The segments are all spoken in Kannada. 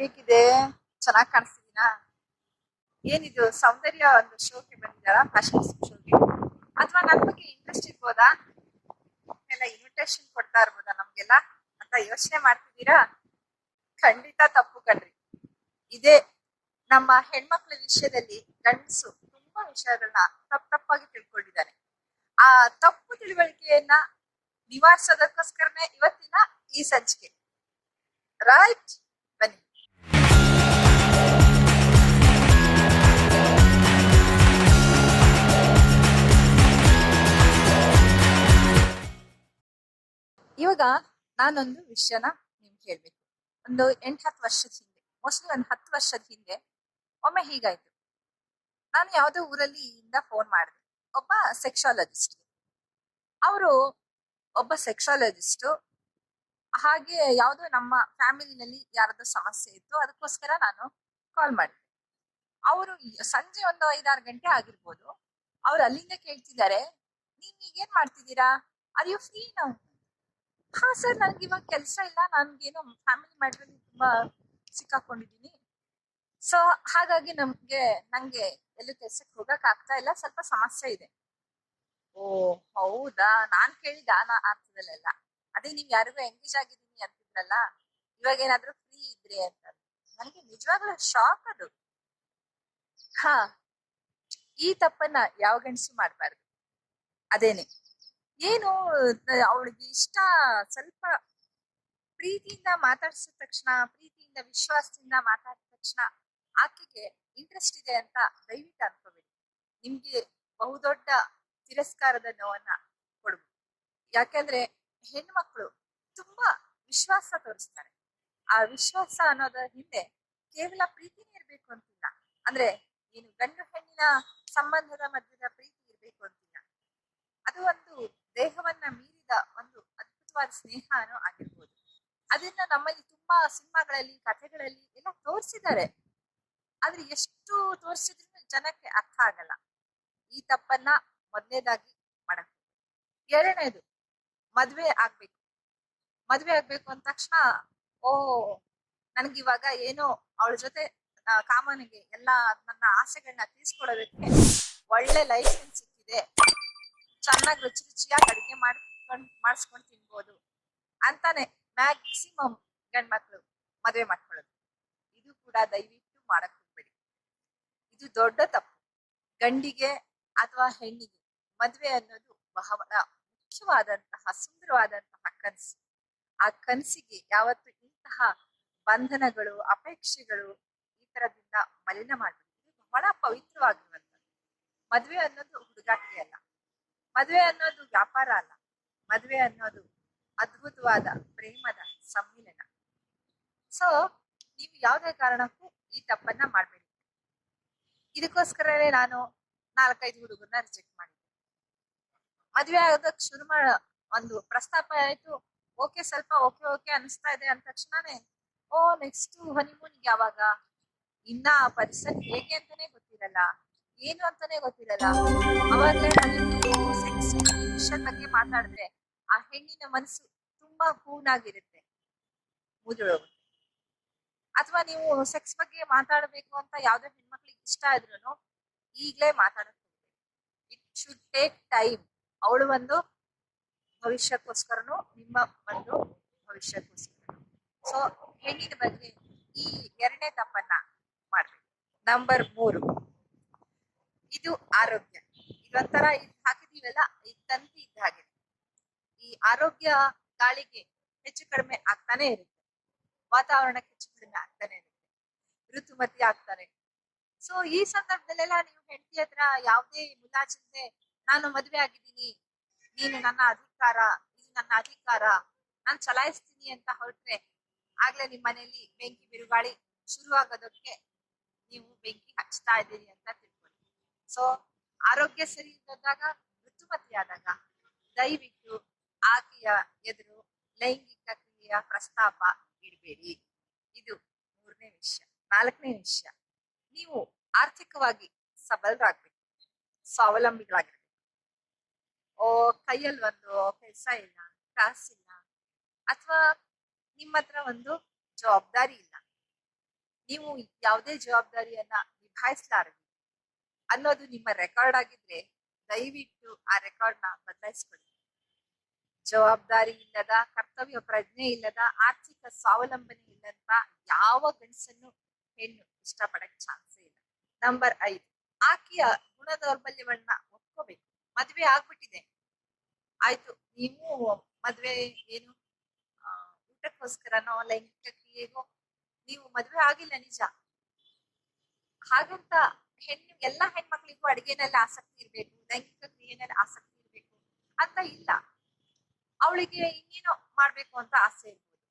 ಹೇಗಿದೆ? ಚೆನ್ನಾಗಿ ಕಾಣಿಸ್ತಿದ್ದೀನಾ ಏನಿದು ಸೌಂದರ್ಯ ಒಂದು ಶೋಗೆ ಬಂದಿದ್ದಾರ ಫ್ಯಾಷನ್ ಶೋಗೆ ಅಥವಾ ನನ್ನ ಬಗ್ಗೆ ಇಂಟ್ರೆಸ್ಟ್ ಇರ್ಬೋದಾ? ಎಲ್ಲ ಇನ್ವಿಟೇಷನ್ ಕೊಡ್ತಾ ಇರ್ಬೋದಾ ನಮ್ಗೆಲ್ಲ? ಅಂತ ಯೋಚನೆ ಮಾಡ್ತಿದ್ದೀರಾ? ಖಂಡಿತ ತಪ್ಪು ಕಣ್ರಿ. ಇದೇ ನಮ್ಮ ಹೆಣ್ಮಕ್ಳ ವಿಷಯದಲ್ಲಿ ಗಂಡಸು ತುಂಬಾ ವಿಷಯಗಳನ್ನ ತಪ್ಪು ತಪ್ಪಾಗಿ ತಿಳ್ಕೊಂಡಿದ್ದಾರೆ. ಆ ತಪ್ಪು ತಿಳುವಳಿಕೆಯನ್ನ ನಿವಾರಿಸೋದಕ್ಕೋಸ್ಕರನೇ ಇವತ್ತಿನ ಈ ಸಂಚಿಕೆ. ರೈಟ್ ಇವಾಗ ನಾನೊಂದು ವಿಷಯನ ನಿಮ್ಗೆ ಹೇಳ್ಬೇಕು. ಒಂದು ಎಂಟ್ ಹತ್ತು ವರ್ಷದ ಹಿಂದೆ ಮೋಸ್ಟ್ಲಿ ಒಂದು ಹತ್ತು ವರ್ಷದ ಹಿಂದೆ ಒಮ್ಮೆ ಹೀಗಾಯ್ತು. ನಾನು ಯಾವುದೋ ಊರಲ್ಲಿ ಇಂದ ಫೋನ್ ಮಾಡಿದೆ. ಒಬ್ಬ ಸೆಕ್ಷಾಲಜಿಸ್ಟ್ ಅವರು ಒಬ್ಬ ಸೆಕ್ಷಾಲಜಿಸ್ಟ್ ಹಾಗೆ ಯಾವುದೋ ನಮ್ಮ ಫ್ಯಾಮಿಲಿನಲ್ಲಿ ಯಾರದೋ ಸಮಸ್ಯೆ ಇತ್ತು, ಅದಕ್ಕೋಸ್ಕರ ನಾನು ಕಾಲ್ ಮಾಡಿದೆ. ಅವರು ಸಂಜೆ ಒಂದು ಐದಾರು ಗಂಟೆ ಆಗಿರ್ಬೋದು, ಅವ್ರು ಅಲ್ಲಿಂದ ಕೇಳ್ತಿದ್ದಾರೆ ನೀವ್ ಈಗೇನ್ ಮಾಡ್ತಿದ್ದೀರಾ? ಆರ್ ಯು ಫ್ರೀ ನಾವು ಹಾ ಸರ್ ನನ್ಗೆ ಇವಾಗ ಕೆಲಸ ಇಲ್ಲ. ನನ್ಗೇನೋ ಫ್ಯಾಮಿಲಿ ಮ್ಯಾಟ್ರಲ್ಲಿ ತುಂಬಾ ಸಿಕ್ಕಾಕೊಂಡಿದ್ದೀನಿ ಸೊ ಹಾಗಾಗಿ ನಮ್ಗೆ ನಂಗೆ ಎಲ್ಲೂ ಕೆಲ್ಸಕ್ಕೆ ಹೋಗಕ್ ಆಗ್ತಾ ಇಲ್ಲ. ಸ್ವಲ್ಪ ಸಮಸ್ಯೆ ಇದೆ. ಓ ಹೌದಾ? ನಾನ್ ಕೇಳಿದ ಆ ಅರ್ಥದಲ್ಲೆಲ್ಲ. ಅದೇ ನೀವ್ ಯಾರಿಗೂ ಎಂಗೇಜ್ ಆಗಿದ್ದೀನಿ ಅಂತಿದ್ರಲ್ಲ ಇವಾಗ ಏನಾದ್ರೂ ಫ್ರೀ ಇದ್ರಿ ಅಂತ. ನನಗೆ ನಿಜವಾಗ್ಲೂ ಶಾಕ್ ಅದು. ಹಾ ಈ ತಪ್ಪನ್ನ ಯಾವ ಗಂಡಸು ಮಾಡ್ಬಾರ್ದು. ಅದೇನೆ. ಏನು ಅವಳಿಗೆ ಇಷ್ಟ ಸ್ವಲ್ಪ ಪ್ರೀತಿಯಿಂದ ಮಾತಾಡಿಸಿದ ತಕ್ಷಣ, ಪ್ರೀತಿಯಿಂದ, ವಿಶ್ವಾಸದಿಂದ ಮಾತಾಡಿದ ತಕ್ಷಣ ಆಕೆಗೆ ಇಂಟ್ರೆಸ್ಟ್ ಇದೆ ಅಂತ ದಯವಿಟ್ಟು ಅನ್ಕೋಬೇಡಿ. ನಿಮ್ಗೆ ಬಹುದೊಡ್ಡ ತಿರಸ್ಕಾರದ ನೋವನ್ನ ಕೊಡ್ಬೋದು. ಯಾಕೆಂದ್ರೆ ಹೆಣ್ಮಕ್ಳು ತುಂಬಾ ವಿಶ್ವಾಸ ತೋರಿಸ್ತಾರೆ. ಆ ವಿಶ್ವಾಸ ಅನ್ನೋದ ಹಿಂದೆ ಕೇವಲ ಪ್ರೀತಿನೇ ಇರ್ಬೇಕು ಅಂತಿಲ್ಲ. ಅಂದ್ರೆ ಏನು ಗಂಡು ಹೆಣ್ಣಿನ ಸಂಬಂಧದ ಮಧ್ಯದ ಪ್ರೀತಿ ಇರ್ಬೇಕು ಅಂತಿಲ್ಲ. ಅದು ಒಂದು ದೇಹವನ್ನ ಮೀರಿದ ಒಂದು ಅದ್ಭುತವಾದ ಸ್ನೇಹನೂ ಆಗಿರ್ಬೋದು. ಅದನ್ನ ನಮ್ಮಲ್ಲಿ ತುಂಬಾ ಸಿನಿಮಾಗಳಲ್ಲಿ, ಕಥೆಗಳಲ್ಲಿ ಎಲ್ಲ ತೋರಿಸಿದ್ದಾರೆ. ಆದ್ರೆ ಎಷ್ಟು ತೋರಿಸಿದ್ರು ಜನಕ್ಕೆ ಅರ್ಥ ಆಗಲ್ಲ. ಈ ತಪ್ಪನ್ನ ಮೊದಲನೇದಾಗಿ ಮಾಡಕ್ ಎರಡನೇದು, ಮದ್ವೆ ಆಗ್ಬೇಕು. ಮದ್ವೆ ಆಗ್ಬೇಕು ಅಂದ ತಕ್ಷಣ ಓ ನನ್ಗಿವಾಗ ಏನೋ ಅವಳ ಜೊತೆ ಕಾಮನಿಗೆ ಎಲ್ಲಾ ನನ್ನ ಆಸೆಗಳನ್ನ ತೀರ್ಸ್ಕೊಡೋದಕ್ಕೆ ಒಳ್ಳೆ ಲೈಸೆನ್ಸ್ ಸಿಕ್ಕಿದೆ. ಚೆನ್ನಾಗಿ ರುಚಿ ರುಚಿಯಾಗಿ ಅಡುಗೆ ಮಾಡ್ಕೊಂಡ್, ಮಾಡಿಸ್ಕೊಂಡ್ ತಿನ್ಬೋದು ಅಂತಾನೆ ಮ್ಯಾಕ್ಸಿಮಮ್ ಗಂಡ್ಮಕ್ಳು ಮದ್ವೆ ಮಾಡ್ಕೊಳ್ಳೋದು. ಇದು ಕೂಡ ದಯವಿಟ್ಟು ಮಾಡಕ್ ಹೋಗ್ಬೇಡಿ. ಇದು ದೊಡ್ಡ ತಪ್ಪು. ಗಂಡಿಗೆ ಅಥವಾ ಹೆಣ್ಣಿಗೆ ಮದ್ವೆ ಅನ್ನೋದು ಬಹಳ ಮುಖ್ಯವಾದಂತಹ, ಸುಂದರವಾದಂತಹ ಕನಸು. ಆ ಕನಸಿಗೆ ಯಾವತ್ತು ಇಂತಹ ಬಂಧನಗಳು, ಅಪೇಕ್ಷೆಗಳು ಈ ತರದಿಂದ ಮಲಿನ ಮಾಡ್ಬೇಕು ಬಹಳ ಪವಿತ್ರವಾಗಿರುವಂತದ್ದು ಮದ್ವೆ ಅನ್ನೋದು ಹುಡುಗಾಟಿಗೆ ಅಲ್ಲ. ಮದ್ವೆ ಅನ್ನೋದು ವ್ಯಾಪಾರ ಅಲ್ಲ. ಮದುವೆ ಅನ್ನೋದು ಅದ್ಭುತವಾದ ಪ್ರೇಮದ ಸಮ್ಮಿಲನ. ಸೊ ನೀವು ಯಾವುದೇ ಕಾರಣಕ್ಕೂ ಈ ತಪ್ಪನ್ನ ಮಾಡಬೇಡಿ. ಇದಕ್ಕೋಸ್ಕರವೇ ನಾನು ನಾಲ್ಕೈದು ಹುಡುಗರನ್ನ ರಿಜೆಕ್ಟ್ ಮಾಡಿದ್ದೆ. ಮದುವೆ ಆಗೋದಕ್ಕೆ ಶುರು ಮಾಡ, ಒಂದು ಪ್ರಸ್ತಾಪ ಆಯ್ತು. ಓಕೆ, ಸ್ವಲ್ಪ ಓಕೆ ಓಕೆ ಅನಿಸ್ತಾ ಇದೆ ಅಂದ ತಕ್ಷಣನೇ, ಓ ನೆಕ್ಸ್ಟ್ ಹನಿಮೂನ್ ಯಾವಾಗ? ಇನ್ನ ಆ ಪರಿಸರ ಹೇಗೆ ಅಂತಾನೆ ಗೊತ್ತಿರಲ್ಲ. ಏನು ಅಂತಾನೆ ಗೊತ್ತಿರಲ್ಲ. ಅವಾಗಲೇ ಸೆಕ್ಸ್ ವಿಷಯದ ಬಗ್ಗೆ ಮಾತಾಡಿದ್ರೆ ಆ ಹೆಣ್ಣಿನ ಮನಸ್ಸು ತುಂಬಾ ಹೂನಾಗಿರುತ್ತೆ. ಮುದುಳೋಗುತ್ತೆ ಅಥವಾ ನೀವು ಸೆಕ್ಸ್ ಬಗ್ಗೆ ಮಾತಾಡಬೇಕು ಅಂತ ಯಾವ್ದೇ ಹೆಣ್ಮಕ್ಳಿಗೆ ಇಷ್ಟ ಇದ್ರು ಈಗ್ಲೇ ಮಾತಾಡಕ್ ಇಟ್ ಶುಡ್ ಟೇಕ್ ಟೈಮ್ ಅವಳು ಒಂದು ಭವಿಷ್ಯಕ್ಕೋಸ್ಕರನು ನಿಮ್ಮ ಒಂದು ಭವಿಷ್ಯಕ್ಕೋಸ್ಕರ ಸೊ ಹೆಣ್ಣಿನ ಬಗ್ಗೆ ಈ ಎರಡನೇ ತಪ್ಪನ್ನ ಮಾಡ್ಬೇಕು. ನಂಬರ್ ಮೂರು. ಇದು ಆರೋಗ್ಯ. ಇದೊಂಥರ ಇದು ಹಾಕಿದೀವಲ್ಲ ತಂತಿ ಇದ್ದ ಹಾಗೆ. ಈ ಆರೋಗ್ಯ ಗಾಳಿಗೆ ಹೆಚ್ಚು ಕಡಿಮೆ ಆಗ್ತಾನೆ ಇರುತ್ತೆ. ವಾತಾವರಣಕ್ಕೆ ಹೆಚ್ಚು ಕಡಿಮೆ ಆಗ್ತಾನೆ ಇರುತ್ತೆ. ಋತುಮತಿ ಆಗ್ತಾರೆ. ಸೊ ಈ ಸಂದರ್ಭದಲ್ಲೆಲ್ಲ ನೀವು ಹೆಂಡತಿ ಹತ್ರ ಯಾವುದೇ ಮುಲಾಜಿಲ್ಲದೆ ನಾನು ಮದುವೆ ಆಗಿದ್ದೀನಿ, ನೀನು ನನ್ನ ಅಧಿಕಾರ, ಇದು ನನ್ನ ಅಧಿಕಾರ, ನಾನು ಚಲಾಯಿಸ್ತೀನಿ ಅಂತ ಹೊರಟ್ರೆ, ಆಗ್ಲೇ ನಿಮ್ಮ ಮನೆಯಲ್ಲಿ ಬೆಂಕಿ ಬಿರುಗಾಳಿ ಶುರು ಆಗೋದಕ್ಕೆ ನೀವು ಬೆಂಕಿ ಹಚ್ತಾ ಇದ್ದೀರಿ ಅಂತ ತಿಳ್ಕೊಳ್ಳಿ. ಸೊ ಆರೋಗ್ಯ ಸರಿ ಇದ್ದಾಗ ಋತುಮತಿ ಆದಾಗ ದಯವಿಟ್ಟು ಆಕೆಯ ಎದುರು ಲೈಂಗಿಕ ಕ್ರಿಯೆಯ ಪ್ರಸ್ತಾಪ ಇಡಬೇಡಿ. ಇದು ಮೂರನೇ ವಿಷಯ. ನಾಲ್ಕನೇ ವಿಷಯ. ನೀವು ಆರ್ಥಿಕವಾಗಿ ಸಬಲರಾಗ್ಬೇಕು. ಸ್ವಾವಲಂಬಿಗಳಾಗಿರ್ಬೇಕು. ಓ, ಕೈಯಲ್ಲಿ ಒಂದು ಕೆಲಸ ಇಲ್ಲ ಕಾಸಿಲ್ಲ ಅಥವಾ ನಿಮ್ಮ ಹತ್ರ ಒಂದು ಜವಾಬ್ದಾರಿ ಇಲ್ಲ. ನೀವು ಯಾವುದೇ ಜವಾಬ್ದಾರಿಯನ್ನ ನಿಭಾಯಿಸ್ಲಾರ ಅನ್ನೋದು ನಿಮ್ಮ ರೆಕಾರ್ಡ್ ಆಗಿದ್ರೆ ದಯವಿಟ್ಟು ಆ ರೆಕಾರ್ಡ್ನ ಬದಲಾಯಿಸ್ಕೊಳ್ಳಿ. ಜವಾಬ್ದಾರಿ ಇಲ್ಲದ, ಕರ್ತವ್ಯ ಪ್ರಜ್ಞೆ ಇಲ್ಲದ, ಆರ್ಥಿಕ ಸ್ವಾವಲಂಬನೆ ಇಲ್ಲದ ಯಾವ ಗಂಡಸನ್ನು ಹೆಣ್ಣು ಇಷ್ಟಪಡಕ್ ಚಾನ್ಸ್ ಇಲ್ಲ. ನಂಬರ್ ಐದು, ಆಕೆಯ ಗುಣ ದೌರ್ಬಲ್ಯವನ್ನ ಒಪ್ಕೋಬೇಕು. ಮದ್ವೆ ಆಗ್ಬಿಟ್ಟಿದೆ. ಆಯ್ತು, ನೀವು ಮದ್ವೆ ಏನು? ಊಟಕ್ಕೋಸ್ಕರನೋ ಲೈಂಗಿಕ ಕ್ರಿಯೆಗೋ ನೀವು ಮದ್ವೆ ಆಗಿಲ್ಲ ನಿಜ. ಹಾಗಂತ ಹೆಣ್ಣು ಎಲ್ಲ ಹೆಣ್ಮಕ್ಳಿಗೂ ಅಡಿಗೆನಲ್ಲಿ ಆಸಕ್ತಿ ಇರ್ಬೇಕು ಲೈಂಗಿಕ ಕ್ರಿಯೆನಲ್ಲಿ ಆಸಕ್ತಿ ಇರ್ಬೇಕು ಅಂತ ಇಲ್ಲ. ಅವಳಿಗೆ ಇನ್ನೇನೋ ಮಾಡ್ಬೇಕು ಅಂತ ಆಸೆ ಇರ್ಬೋದು.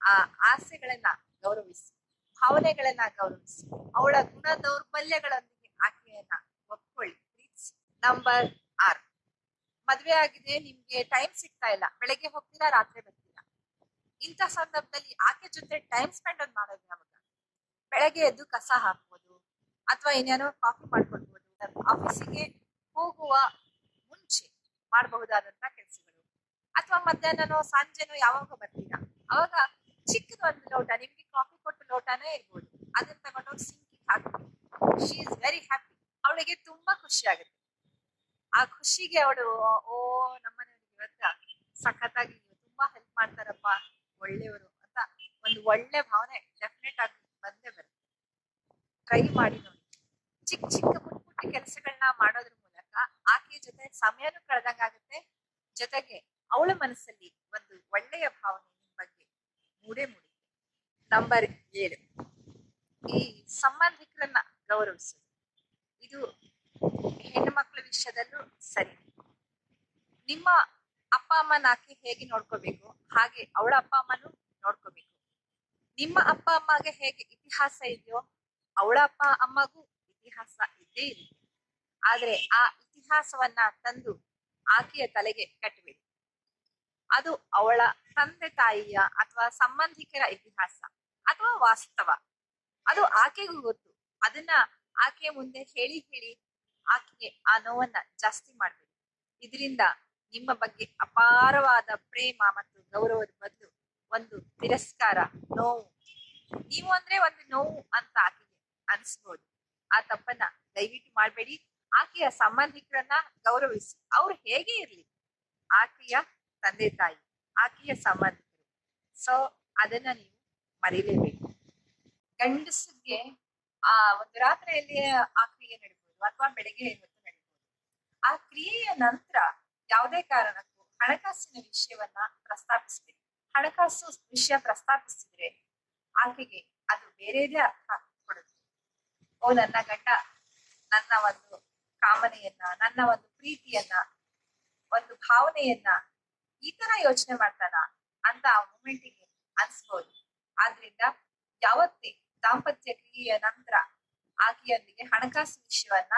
ಆ ಆಸೆಗಳನ್ನ ಗೌರವಿಸಿ, ಭಾವನೆಗಳನ್ನ ಗೌರವಿಸಿ, ಅವಳ ಗುಣ ದೌರ್ಬಲ್ಯಗಳೊಂದಿಗೆ ಆಕೆಯನ್ನ ಒಪ್ಕೊಳ್ಳಿ. ಪ್ಲೀಸ್ ನಂಬರ್ ಆರ್. ಮದ್ವೆ ಆಗಿದೆ, ನಿಮ್ಗೆ ಟೈಮ್ ಸಿಗ್ತಾ ಇಲ್ಲ. ಬೆಳಗ್ಗೆ ಹೋಗ್ತೀರಾ, ರಾತ್ರಿ ಬರ್ತೀರಾ? ಇಂಥ ಸಂದರ್ಭದಲ್ಲಿ ಆಕೆ ಜೊತೆ ಟೈಮ್ ಸ್ಪೆಂಡ್ ಮಾಡೋದು ಯಾವಾಗ? ಬೆಳಗ್ಗೆ ಎದ್ದು ಕಸ ಹಾಕ್ಬೋದು. ಅಥವಾ ಇನ್ನೇನೋ ಕಾಫಿ ಮಾಡ್ಕೊಳ್ಬಹುದು ಆಫೀಸಿಗೆ ಹೋಗುವ ಮುಂಚೆ ಮಾಡಬಹುದಾದಂತ ಕೆಲಸಗಳು. ಅಥವಾ ಮಧ್ಯಾಹ್ನನೋ ಸಂಜೆನೋ ಯಾವಾಗ ಬರ್ತೀರಾ? ಅವಾಗ ಚಿಕ್ಕದ ಒಂದು ಲೋಟ, ನಿಮ್ಗೆ ಕಾಫಿ ಕೊಟ್ಟು ಲೋಟನೇ ಇರ್ಬೋದು. ಅದನ್ನ ತಗೊಂಡೋಗಿ ಸಿಂಕಿಗೆ ಹಾಕಿ ಶಿ ಇಸ್ ವೆರಿ ಹ್ಯಾಪಿ ಅವಳಿಗೆ ತುಂಬಾ ಖುಷಿ ಆಗುತ್ತೆ. ಆ ಖುಷಿಗೆ ಅವಳು, ಓ ನಮ್ಮನೆಯವ್ರಿಗೆ ಇವತ್ತ ಸಖತ್ತಾಗಿ ತುಂಬಾ ಹೆಲ್ಪ್ ಮಾಡ್ತಾರಪ್ಪ, ಒಳ್ಳೆಯವರು ಅಂತ ಒಂದು ಒಳ್ಳೆ ಭಾವನೆ ಡೆಫಿನೆಟ್ ಆಗಿ ಬಂದೇ ಬರುತ್ತೆ. ಟ್ರೈ ಮಾಡಿ ನೋಡಿ ಚಿಕ್ಕ ಚಿಕ್ಕ ಪುಟ್ಟ ಪುಟ್ಟ ಕೆಲಸಗಳನ್ನ ಮಾಡೋದ್ರ ಮೂಲಕ ಆಕೆಯ ಜೊತೆ ಸಮಯನೂ ಕಳೆದಂಗಾಗುತ್ತೆ ಜೊತೆಗೆ ಅವಳ ಮನಸ್ಸಲ್ಲಿ ಒಂದು ಒಳ್ಳೆಯ ಭಾವನೆ ನಿಮ್ ಬಗ್ಗೆ ಮೂಡೇ ಮೂರು ನಂಬರ್ ಏಳು. ಈ ಸಂಬಂಧಿಕರನ್ನ ಗೌರವಿಸೋದು. ಇದು ಹೆಣ್ಣು ಮಕ್ಕಳ ವಿಷಯದಲ್ಲೂ ಸರಿ. ನಿಮ್ಮ ಅಪ್ಪ ಅಮ್ಮನ ಆಕೆ ಹೇಗೆ ನೋಡ್ಕೋಬೇಕು? ಹಾಗೆ ಅವಳ ಅಪ್ಪ ಅಮ್ಮನು ನೋಡ್ಕೋಬೇಕು. ನಿಮ್ಮ ಅಪ್ಪ ಅಮ್ಮಗೆ ಹೇಗೆ ಇತಿಹಾಸ ಇದೆಯೋ, ಅವಳ ಅಪ್ಪ ಅಮ್ಮಗೂ ಇತಿಹಾಸ ಇದ್ದೇ ಇದೆ ಆದ್ರೆ ಆ ಇತಿಹಾಸವನ್ನ ತಂದು ಆಕೆಯ ತಲೆಗೆ ಕಟ್ಟಬೇಡಿ ಅದು ಅವಳ ತಂದೆ ತಾಯಿಯ ಅಥವಾ ಸಂಬಂಧಿಕರ ಇತಿಹಾಸ ಅಥವಾ ವಾಸ್ತವ. ಅದು ಆಕೆಗೂ ಗೊತ್ತು. ಅದನ್ನ ಆಕೆ ಮುಂದೆ ಹೇಳಿ ಹೇಳಿ ಆಕೆಗೆ ಆ ನೋವನ್ನ ಜಾಸ್ತಿ ಮಾಡ್ಬೇಡಿ. ಇದರಿಂದ ನಿಮ್ಮ ಬಗ್ಗೆ ಅಪಾರವಾದ ಪ್ರೇಮ ಮತ್ತು ಗೌರವದ ಬದಲು ಒಂದು ತಿರಸ್ಕಾರ, ನೋವು. ನೀವು ಅಂದ್ರೆ ಒಂದು ನೋವು ಅಂತ ಆಕೆಗೆ ಅನಿಸ್ಬೋದು. ಆ ತಪ್ಪನ್ನ ದಯವಿಟ್ಟು ಮಾಡಬೇಡಿ. ಆಕೆಯ ಸಂಬಂಧಿಕರನ್ನ ಗೌರವಿಸಿ. ಅವ್ರು ಹೇಗೆ ಇರ್ಲಿ? ಆಕೆಯ ತಂದೆ ತಾಯಿ ಆಕೆಯ ಸಂಬಂಧಿಕರು. ಸೊ ಅದನ್ನ ನೀವು ಮರೀಲೇಬೇಕು. ಗಂಡಸಿಗೆ ಆ, ಒಂದು ರಾತ್ರಿಯಲ್ಲಿ ಆ ಕ್ರಿಯೆ ನಡೀಬಹುದು ಅಥವಾ ಬೆಳಗ್ಗೆ ಹೊತ್ತು ನಡೀಬಹುದು ಆ ಕ್ರಿಯೆಯ ನಂತರ ಯಾವುದೇ ಕಾರಣಕ್ಕೂ ಹಣಕಾಸಿನ ವಿಷಯವನ್ನ ಪ್ರಸ್ತಾಪಿಸಬೇಕು ಹಣಕಾಸು ವಿಷಯ ಪ್ರಸ್ತಾಪಿಸಿದ್ರೆ ಆಕೆಗೆ ಅದು ಬೇರೆದೇ ಅರ್ಥ ಕೊಡುತ್ತೆ. ಓ, ನನ್ನ ಗಂಡ ನನ್ನ ಒಂದು ಕಾಮನೆಯನ್ನ, ನನ್ನ ಒಂದು ಪ್ರೀತಿಯನ್ನ, ಒಂದು ಭಾವನೆಯನ್ನ ಈ ತರ ಯೋಚನೆ ಮಾಡ್ತಾನ ಅಂತ ಆ ಮೂಮೆಂಟಿಗೆ ಅನ್ಸ್ಬೋದು. ಆದ್ರಿಂದ ಯಾವತ್ತೇ ದಾಂಪತ್ಯ ಕ್ರಿಯೆಯ ನಂತರ ಆಕೆಯೊಂದಿಗೆ ಹಣಕಾಸು ವಿಷಯವನ್ನ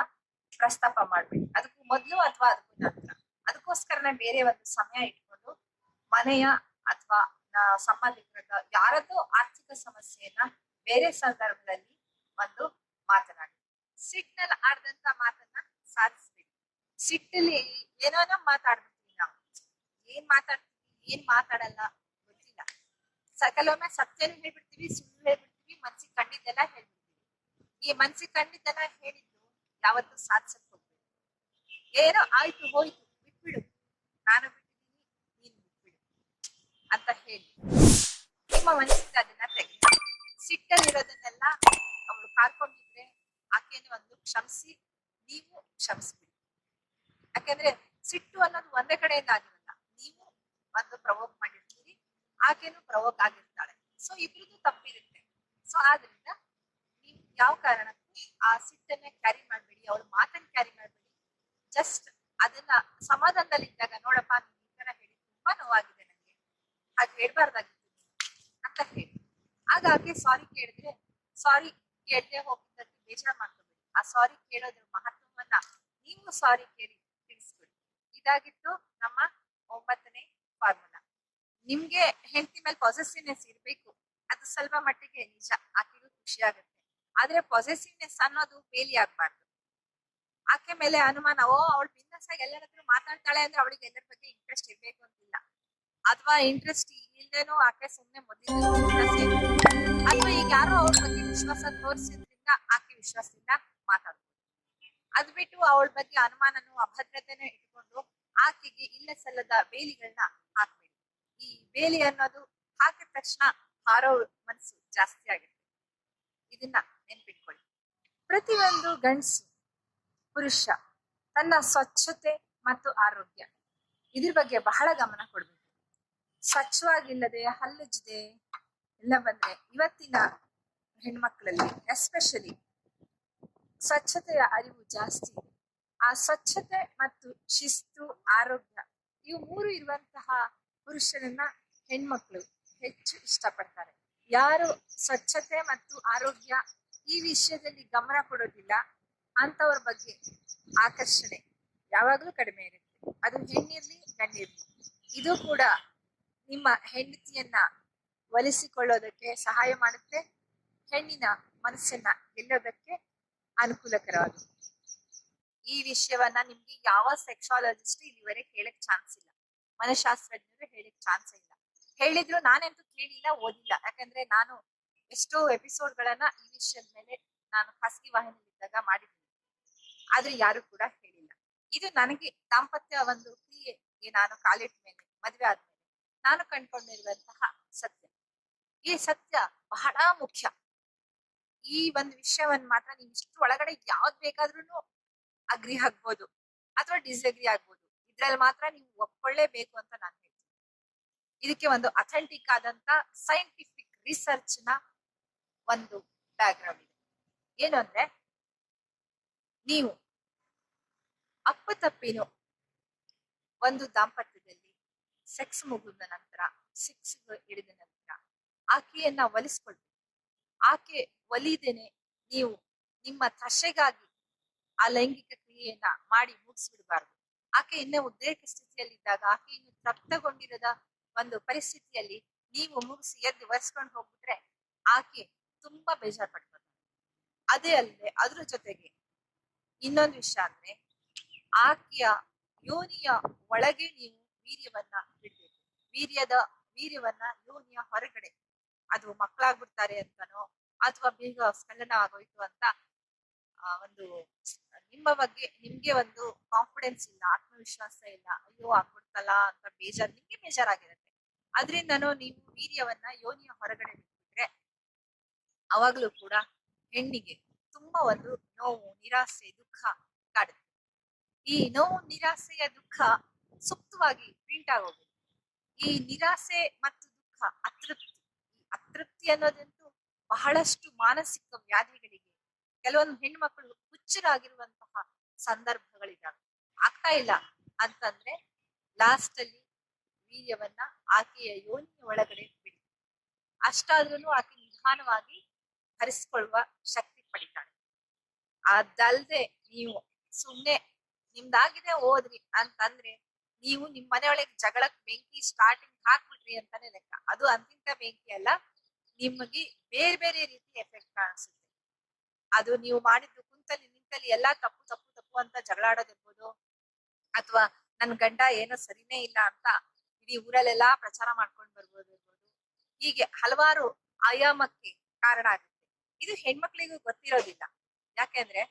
ಪ್ರಸ್ತಾಪ ಮಾಡ್ಬೇಡಿ. ಅದಕ್ಕೂ ಮೊದಲು ಅಥವಾ ಅದಕ್ಕೂ ನಂತರ. ಅದಕ್ಕೋಸ್ಕರನೇ ಬೇರೆ ಒಂದು ಸಮಯ ಇಟ್ಕೊಂಡು ಮನೆಯ ಅಥವಾ ಸಂಬಂಧಿಕರ ಯಾರದ್ದೋ ಆರ್ಥಿಕ ಸಮಸ್ಯೆಯನ್ನ ಬೇರೆ ಸಂದರ್ಭದಲ್ಲಿ ಒಂದು ಮಾತನಾಡಿ. ಸಿಟ್ಟಲ್ಲಿ ಆಡ್ದಂತ ಮಾತನ್ನ ಸಾಧಿಸ್ಬೇಕು ಸಿಟ್ಟಲ್ಲಿ ಏನೋ ಮಾತಾಡ್ಬೇಕು. ಏನ್ ಮಾತಾಡ್ತೀವಿ, ಏನ್ ಮಾತಾಡಲ್ಲ, ಗೊತ್ತಿಲ್ಲ. ಸಕಲೊಮ್ಮೆ ಸತ್ಯನೂ ಹೇಳ್ಬಿಡ್ತೀವಿ, ಸುಳ್ಳು ಹೇಳ್ಬಿಡ್ತೀವಿ, ಮನ್ಸಿಗೆ ಕಂಡಿದ್ದೆಲ್ಲ ಹೇಳ್ಬಿಡ್ತೀವಿ. ಈ ಮನ್ಸಿಗೆ ಕಂಡಿದ್ದೆಲ್ಲ ಹೇಳಿದ್ದು ಯಾವತ್ತೂ ಸಾಧಿಸಕ್ ಹೋಗ್ಬೇಡಿ. ಏನೋ ಆಯ್ತು, ಹೋಯ್ತು, ಬಿಟ್ಬಿಡು. ನಾನು ಬಿಟ್ಟಿದ್ದೀನಿ, ನೀನು ಬಿಟ್ಬಿಡು ಅಂತ ಹೇಳಿ. ನಿಮ್ಮ ಮನಸ್ಸಿಂದ ಅದನ್ನ ತೆಗಿ ಸಿಟ್ಟಲ್ಲಿರೋದನ್ನೆಲ್ಲ ಅವಳು ಕಾರ್ಕೊಂಡಿದ್ರೆ ಆಕೆಯನ್ನು ಒಂದು ಕ್ಷಮಿಸಿ, ನೀವು ಕ್ಷಮಿಸ್ಬಿಡಿ. ಯಾಕೆಂದ್ರೆ ಸಿಟ್ಟು ಅನ್ನೋದು ಒಂದೇ ಕಡೆಯಿಂದ ಆಗಿರಲ್ಲ ನೀವು ಒಂದು ಪ್ರವೋಕ್ ಮಾಡಿರ್ತೀರಿ ಆಕೆನೂ ಪ್ರವೋಕ್ ಆಗಿರ್ತಾಳೆ. ಸೊ ಇಬ್ರದ್ದು ತಪ್ಪಿರುತ್ತೆ. ಸೊ ಆದ್ರಿಂದ ನೀವು ಯಾವ ಕಾರಣಕ್ಕೂ ಆ ಸಿಟ್ಟನ್ನ ಕ್ಯಾರಿ ಮಾಡ್ಬೇಡಿ, ಅವಳ ಮಾತನ್ನ ಕ್ಯಾರಿ ಮಾಡ್ಬೇಡಿ. ಜಸ್ಟ್ ಅದನ್ನ ಸಮಾಧಾನದಲ್ಲಿದ್ದಾಗ ನೋಡಪ್ಪ, ನೀನ್ ಈ ತರ ಹೇಳಿ ತುಂಬಾ ನೋವಾಗಿದೆ ನನಗೆ ಹಾಗೆ ಹೇಳ್ಬಾರ್ದಾಗಿತ್ತು ಅಂತ ಹೇಳಿ. ಆಗ ಆಕೆ ಸಾರಿ ಕೇಳಿದ್ರೆ ಸಾರಿ ಕೇಳದೆ ಹೋಗಿದ್ದಕ್ಕೆ ಬೇಜಾರ್ ಮಾಡ್ಕೋಬೇಡಿ. ಆ ಸಾರಿ ಕೇಳೋದ್ರ ಮಹತ್ವವನ್ನ ನೀವು ಸಾರಿ ಕೇಳಿ ತಿಳಿಸ್ಬಿಡಿ ಇದಾಗಿತ್ತು ನಮ್ಮ ಒಂಬತ್ತನೇ ನಿಮ್ಗೆ ಹೆಂಡತಿ ಮೇಲೆ ಪಾಸಿಟಿವ್ನೆಸ್ ಇರ್ಬೇಕು, ಅದು ಸ್ವಲ್ಪ ಮಟ್ಟಿಗೆ ನಿಜ, ಆಕೆಗೂ ಖುಷಿ ಆಗುತ್ತೆ. ಆದ್ರೆ ಪಾಸಿಟಿವ್ನೆಸ್ ಅನ್ನೋದು ಬೇಲಿ ಆಗ್ಬಾರ್ದು. ಆಕೆ ಮೇಲೆ ಅನುಮಾನ, ಓ, ಅವಳು ಬಿಸ್ನೆಸ್ ಆಗಿ ಎಲ್ಲರ ಹತ್ರ ಮಾತಾಡ್ತಾಳೆ ಅಂದ್ರೆ ಅವಳಿಗೆ ಎಲ್ಲರ ಬಗ್ಗೆ ಇಂಟ್ರೆಸ್ಟ್ ಇರ್ಬೇಕು ಅಂತಿಲ್ಲ. ಅಥವಾ ಇಂಟ್ರೆಸ್ಟ್ ಇಲ್ದೇನೋ ಆಕೆ ಸುಮ್ನೆ ಮೊದಲಿಂದ ಅಥವಾ ಈಗ ಯಾರೋ ಅವಳ ಬಗ್ಗೆ ವಿಶ್ವಾಸ ತೋರಿಸಿದ್ರಿಂದ ಆಕೆ ವಿಶ್ವಾಸದಿಂದ ಮಾತಾಡ್ತಾರೆ ಅದ್ ಬಿಟ್ಟು ಅವಳ ಬಗ್ಗೆ ಅನುಮಾನನು ಅಭದ್ರತೆನೂ ಇಟ್ಕೊಂಡು ಆಕೆಗೆ ಇಲ್ಲ ಸಲ್ಲದ ಬೇಲಿಗಳನ್ನ ಬೇಲಿ ಅನ್ನೋದು ಹಾಕಿದ ತಕ್ಷಣ ಹಾರೋ ಮನಸ್ಸು ಜಾಸ್ತಿ ಆಗುತ್ತೆ. ಇದನ್ನ ನೆನ್ಪಿಟ್ಕೊಳ್ಳಿ. ಪ್ರತಿಯೊಂದು ಗಂಡಸು, ಪುರುಷ, ತನ್ನ ಸ್ವಚ್ಛತೆ ಮತ್ತು ಆರೋಗ್ಯ, ಇದ್ರ ಬಗ್ಗೆ ಬಹಳ ಗಮನ ಕೊಡ್ಬೇಕು. ಸ್ವಚ್ಛವಾಗಿಲ್ಲದೆ ಹಲ್ಲುಜ್ಜದೆ, ಎಲ್ಲ ಬಂದ್ರೆ ಇವತ್ತಿನ ಹೆಣ್ಮಕ್ಳಲ್ಲಿ ಎಸ್ಪೆಷಲಿ ಸ್ವಚ್ಛತೆಯ ಅರಿವು ಜಾಸ್ತಿ ಇದೆ. ಆ ಸ್ವಚ್ಛತೆ ಮತ್ತು ಶಿಸ್ತು, ಆರೋಗ್ಯ, ಇವು ಮೂರು ಇರುವಂತಹ ಪುರುಷರನ್ನ ಹೆಣ್ಮಕ್ಳು ಹೆಚ್ಚು ಇಷ್ಟಪಡ್ತಾರೆ. ಯಾರು ಸ್ವಚ್ಛತೆ ಮತ್ತು ಆರೋಗ್ಯ ಈ ವಿಷಯದಲ್ಲಿ ಗಮನ ಕೊಡೋದಿಲ್ಲ ಅಂತವ್ರ ಬಗ್ಗೆ ಆಕರ್ಷಣೆ ಯಾವಾಗ್ಲೂ ಕಡಿಮೆ ಇರುತ್ತೆ. ಅದು ಹೆಣ್ಣಿರ್ಲಿ, ಗಂಡಿರ್ಲಿ. ಇದು ಕೂಡ ನಿಮ್ಮ ಹೆಂಡತಿಯನ್ನ ಒಲಿಸಿಕೊಳ್ಳೋದಕ್ಕೆ ಸಹಾಯ ಮಾಡುತ್ತೆ. ಹೆಣ್ಣಿನ ಮನಸ್ಸನ್ನ ಗೆಲ್ಲೋದಕ್ಕೆ ಅನುಕೂಲಕರವಾಗುತ್ತೆ. ಈ ವಿಷಯವನ್ನ ನಿಮ್ಗೆ ಯಾವ ಸೆಕ್ಸಾಲಜಿಸ್ಟ್ ಇಲ್ಲಿವರೆಗೆ ಹೇಳಕ್ ಚಾನ್ಸ್ ಇಲ್ಲ. ಮನಶಾಸ್ತ್ರಜ್ಞರು ಹೇಳಕ್ ಚಾನ್ಸ್ ಇಲ್ಲ. ಹೇಳಿದ್ರು ನಾನಂತೂ ಕೇಳಿಲ್ಲ, ಓದಿಲ್ಲ. ಯಾಕಂದ್ರೆ ನಾನು ಎಷ್ಟೋ ಎಪಿಸೋಡ್ ಗಳನ್ನ ಈ ವಿಷಯದ ಮೇಲೆ ನಾನು ಖಾಸಗಿ ವಾಹಿನಿಯಲ್ಲಿದ್ದಾಗ ಮಾಡಿದ್ದೀನಿ. ಆದ್ರೆ ಯಾರು ಕೂಡ ಹೇಳಿಲ್ಲ. ಇದು ನನಗೆ ದಾಂಪತ್ಯ ಒಂದು ಕ್ರಿಯೆ ನಾನು ಕಾಲಿಟ್ಟ ಮೇಲೆ, ಮದ್ವೆ ಆದ್ಮೇಲೆ ನಾನು ಕಂಡುಕೊಂಡಿರುವಂತಹ ಸತ್ಯ. ಈ ಸತ್ಯ ಬಹಳ ಮುಖ್ಯ. ಈ ಒಂದು ವಿಷಯವನ್ನ ಮಾತ್ರ ನೀವು ಇಷ್ಟು ಒಳಗಡೆ ಯಾವ್ದ್ ಬೇಕಾದ್ರೂ ಅಗ್ರಿ ಆಗ್ಬೋದು. ಅಥವಾ ಡಿಸ್ಅಗ್ರಿ ಆಗ್ಬೋದು. ಇದ್ರಲ್ಲಿ ಮಾತ್ರ ನೀವು ಒಪ್ಕೊಳ್ಳೇಬೇಕು ಅಂತ ನಾನು ಇದಕ್ಕೆ ಒಂದು ಅಥೆಂಟಿಕ್ ಆದಂತ ಸೈಂಟಿಫಿಕ್ ರಿಸರ್ಚ್ನ ಒಂದು ಬ್ಯಾಕ್ಗ್ರೌಂಡ್ ಇದೆ. ಏನು ಅಂದ್ರೆ ನೀವು ಅಪ್ಪತಪ್ಪಿನು ಒಂದು ದಾಂಪತ್ಯದಲ್ಲಿ ಸೆಕ್ಸ್ ಮುಗಿದ ನಂತರ ಸೆಕ್ಸ್ ಹಿಡಿದ ನಂತರ ಆಕೆಯನ್ನ ಒಲಿಸ್ಕೊಳ್ಬೇಕು ಆಕೆ ಒಲಿದೇನೆ ನೀವು ನಿಮ್ಮ ತಶೆಗಾಗಿ ಆ ಲೈಂಗಿಕ ಕ್ರಿಯೆಯನ್ನ ಮಾಡಿ ಮುಗಿಸ್ಬಿಡ್ಬಾರ್ದು. ಆಕೆ ಇನ್ನೂ ಉದ್ರೇಕ ಸ್ಥಿತಿಯಲ್ಲಿದ್ದಾಗ ಆಕೆ ಇನ್ನು ತಪ್ತಗೊಂಡಿರದ ಒಂದು ಪರಿಸ್ಥಿತಿಯಲ್ಲಿ ನೀವು ಮುಗಿಸಿ ಎದ್ದು ಒರೆಸ್ಕೊಂಡು ಹೋಗ್ಬಿಟ್ರೆ ಆಕೆ ತುಂಬಾ ಬೇಜಾರ್ ಪಡ್ಕೊತಾರೆ ಅದೇ ಅಲ್ಲದೆ ಅದ್ರ ಜೊತೆಗೆ ಇನ್ನೊಂದು ವಿಷಯ ಅಂದ್ರೆ ಆಕೆಯ ಯೋನಿಯ ಒಳಗೆ ನೀವು ವೀರ್ಯವನ್ನ ಬಿಡ್ಬೇಕು ವೀರ್ಯದ ವೀರ್ಯವನ್ನ ಯೋನಿಯ ಹೊರಗಡೆ. ಅದು ಮಕ್ಕಳಾಗ್ಬಿಡ್ತಾರೆ ಅಂತನೋ ಅಥವಾ ಬೇಗ ಸ್ಖಲನ ಆಗೋಯ್ತು ಅಂತ ಒಂದು ನಿಮ್ಮ ಬಗ್ಗೆ ನಿಮ್ಗೆ ಒಂದು ಕಾನ್ಫಿಡೆನ್ಸ್ ಇಲ್ಲ, ಆತ್ಮವಿಶ್ವಾಸ ಇಲ್ಲ, ಅಯ್ಯೋ ಆಗ್ಬಿಡ್ತಲ್ಲ ಅಂತ ಬೇಜಾರ್, ನಿಮ್ಗೆ ಬೇಜಾರಾಗಿರುತ್ತೆ. ಅದರಿಂದನೂ ನೀವು ವೀರ್ಯವನ್ನ ಯೋನಿಯ ಹೊರಗಡೆ ಬಿಟ್ಬಿಟ್ರೆ ಅವಾಗ್ಲೂ ಕೂಡ ಹೆಣ್ಣಿಗೆ ತುಂಬಾ ಒಂದು ನೋವು, ನಿರಾಸೆ, ದುಃಖ ಕಾಡುತ್ತೆ. ಈ ನೋವು, ನಿರಾಸೆಯ ದುಃಖ ಸುಪ್ತವಾಗಿ ಪ್ರಿಂಟ್ ಆಗೋದು ಈ ನಿರಾಸೆ ಮತ್ತು ದುಃಖ ಅತೃಪ್ತಿ, ಈ ಅತೃಪ್ತಿ ಅನ್ನೋದಂತೂ ಬಹಳಷ್ಟು ಮಾನಸಿಕ ವ್ಯಾಧಿಗಳಿಗೆ ಕೆಲವೊಂದು ಹೆಣ್ಮಕ್ಳು ಹುಚ್ಚರಾಗಿರುವಂತಹ ಸಂದರ್ಭಗಳಿದಾವೆ. ಆಗ್ತಾ ಇಲ್ಲ ಅಂತಂದ್ರೆ ಲಾಸ್ಟ್ ಅಲ್ಲಿ ವೀರ್ಯವನ್ನ ಆಕೆಯ ಯೋನಿಯ ಒಳಗಡೆ ಬಿಡಿ. ಅಷ್ಟಾದ್ರೂ ಆಕೆ ನಿಧಾನವಾಗಿ ಹರಿಸ್ಕೊಳ್ಳುವ ಶಕ್ತಿ ಪಡಿತಾಳೆ. ಅದಲ್ದೆ ನೀವು ಸುಮ್ನೆ ನಿಮ್ದಾಗಿದೆ ಹೋದ್ರಿ ಅಂತಂದ್ರೆ ನೀವು ನಿಮ್ ಮನೆಯೊಳಗೆ ಜಗಳಕ್ ಬೆಂಕಿ ಸ್ಟಾರ್ಟಿಂಗ್ ಹಾಕ್ಬಿಟ್ರಿ ಅಂತಾನೆ ಲೆಕ್ಕ. ಅದು ಅಂತಿಂತ ಬೆಂಕಿ ಅಲ್ಲ, ನಿಮಗೆ ಬೇರೆ ಬೇರೆ ರೀತಿ ಎಫೆಕ್ಟ್ ಕಾಣಿಸುತ್ತೆ. ಅದು ನೀವು ಮಾಡಿದ್ದು ಕುಂತಲ್ಲಿ ನಿಂತಲ್ಲಿ ಎಲ್ಲಾ ತಪ್ಪು ತಪ್ಪು ತಪ್ಪು ಅಂತ ಜಗಳಾಡೋದಿರ್ಬೋದು ಅಥವಾ ನನ್ ಗಂಡ ಏನೋ ಸರಿನೇ ಇಲ್ಲ ಅಂತ ಇಡೀ ಊರಲ್ಲೆಲ್ಲಾ ಪ್ರಚಾರ ಮಾಡ್ಕೊಂಡು ಬರ್ಬೋದು ಹೀಗೆ ಹಲವಾರು ಆಯಾಮಕ್ಕೆ ಕಾರಣ ಆಗುತ್ತೆ. ಇದು ಹೆಣ್ಮಕ್ಳಿಗೂ ಗೊತ್ತಿರೋದಿಲ್ಲ. ಯಾಕೆಂದ್ರೆ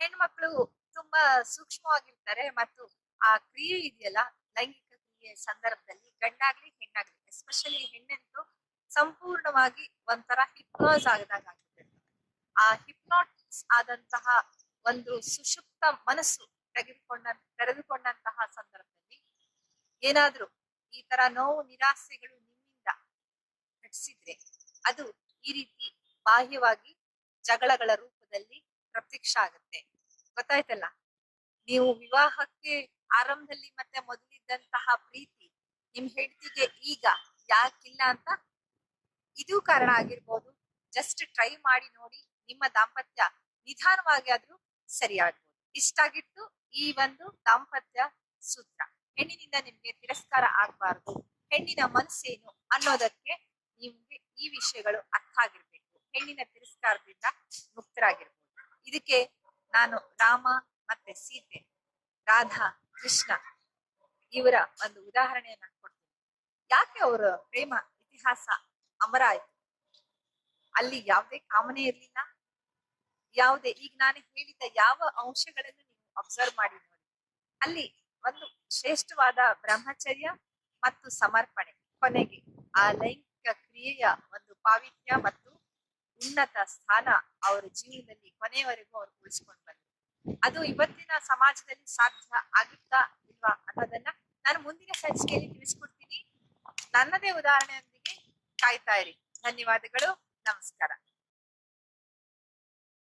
ಹೆಣ್ಮಕ್ಳು ತುಂಬಾ ಸೂಕ್ಷ್ಮವಾಗಿರ್ತಾರೆ ಮತ್ತು ಆ ಕ್ರಿಯೆ ಇದೆಯಲ್ಲ, ಲೈಂಗಿಕ ಕ್ರಿಯೆ ಸಂದರ್ಭದಲ್ಲಿ ಗಂಡಾಗ್ಲಿ ಹೆಣ್ಣಾಗ್ಲಿ ಎಸ್ಪೆಷಲಿ ಹೆಣ್ಣಂತೂ ಸಂಪೂರ್ಣವಾಗಿ ಒಂಥರ ಹಿಪ್ನೋಸ್ ಆಗದಾಗ ಆ ಹಿಪ್ನೋಟಿಕ್ಸ್ ಆದಂತಹ ಒಂದು ಸುಷುಪ್ತ ಮನಸ್ಸು ತೆಗೆದುಕೊಂಡ, ತೆರೆದುಕೊಂಡಂತಹ ಸಂದರ್ಭದಲ್ಲಿ ಏನಾದ್ರೂ ಈ ತರ ನೋವು, ನಿರಾಸೆಗಳು ನಿಮ್ಮಿಂದ ನಟಿಸಿದ್ರೆ ಅದು ಈ ರೀತಿ ಬಾಹ್ಯವಾಗಿ ಜಗಳಗಳ ರೂಪದಲ್ಲಿ ಪ್ರತ್ಯಕ್ಷ ಆಗುತ್ತೆ. ಗೊತ್ತಾಯ್ತಲ್ಲ? ನೀವು ವಿವಾಹಕ್ಕೆ ಆರಂಭದಲ್ಲಿ ಮತ್ತೆ ಮೊದಲಿದ್ದಂತಹ ಪ್ರೀತಿ ನಿಮ್ ಹೆಂಡತಿಗೆ ಈಗ ಯಾಕಿಲ್ಲ ಅಂತ ಇದು ಕಾರಣ ಆಗಿರ್ಬೋದು. ಜಸ್ಟ್ ಟ್ರೈ ಮಾಡಿ ನೋಡಿ ನಿಮ್ಮ ದಾಂಪತ್ಯ ನಿಧಾನವಾಗಿ ಆದ್ರೂ ಸರಿಯಾಗ್ಬೋದು. ಇಷ್ಟಾಗಿತ್ತು ಈ ಒಂದು ದಾಂಪತ್ಯ ಸೂತ್ರ. ಹೆಣ್ಣಿನಿಂದ ನಿಮ್ಗೆ ತಿರಸ್ಕಾರ ಆಗ್ಬಾರ್ದು. ಹೆಣ್ಣಿನ ಮನಸ್ಸೇನು ಅನ್ನೋದಕ್ಕೆ ನಿಮ್ಗೆ ಈ ವಿಷಯಗಳು ಅರ್ಥ ಆಗಿರ್ಬೇಕು. ಹೆಣ್ಣಿನ ತಿರಸ್ಕಾರದಿಂದ ಮುಕ್ತರಾಗಿರ್ಬೇಕು ಇದಕ್ಕೆ ನಾನು ರಾಮ ಮತ್ತೆ ಸೀತೆ, ರಾಧಾ, ಕೃಷ್ಣ ಇವರ ಒಂದು ಉದಾಹರಣೆಯನ್ನ ಕೊಡ್ತೀನಿ. ಯಾಕೆ ಅವರ ಪ್ರೇಮ ಇತಿಹಾಸ ಅಮರ ಆಯ್ತು? ಅಲ್ಲಿ ಯಾವುದೇ ಕಾಮನೆ ಇರ್ಲಿಲ್ಲ. ಯಾವುದೇ ಈಗ ನಾನು ಹೇಳಿದ ಯಾವ ಅಂಶಗಳನ್ನು ನೀವು ಅಬ್ಸರ್ವ್ ಮಾಡಿ ನೋಡಿ. ಅಲ್ಲಿ ಒಂದು ಶ್ರೇಷ್ಠವಾದ ಬ್ರಹ್ಮಚರ್ಯ ಮತ್ತು ಸಮರ್ಪಣೆ. ಕೊನೆಗೆ ಆ ಲೈಂಗಿಕ ಕ್ರಿಯೆಯ ಒಂದು ಪಾವಿತ್ಯ ಮತ್ತು ಉನ್ನತ ಸ್ಥಾನ ಅವರ ಜೀವನದಲ್ಲಿ ಕೊನೆಯವರೆಗೂ ಅವರು ಉಳಿಸ್ಕೊಂಡು ಬಂದರು. ಅದು ಇವತ್ತಿನ ಸಮಾಜದಲ್ಲಿ ಸಾಧ್ಯ ಆಗುತ್ತಾ ಇಲ್ವಾ ಅನ್ನೋದನ್ನ ನಾನು ಮುಂದಿನ ಸಂಚಿಕೆಯಲ್ಲಿ ತಿಳಿಸ್ಕೊಡ್ತೀನಿ. ನನ್ನದೇ ಉದಾಹರಣೆಯೊಂದಿಗೆ ಕಾಯ್ತಾ ಇರಿ. ಧನ್ಯವಾದಗಳು. ನಮಸ್ಕಾರ.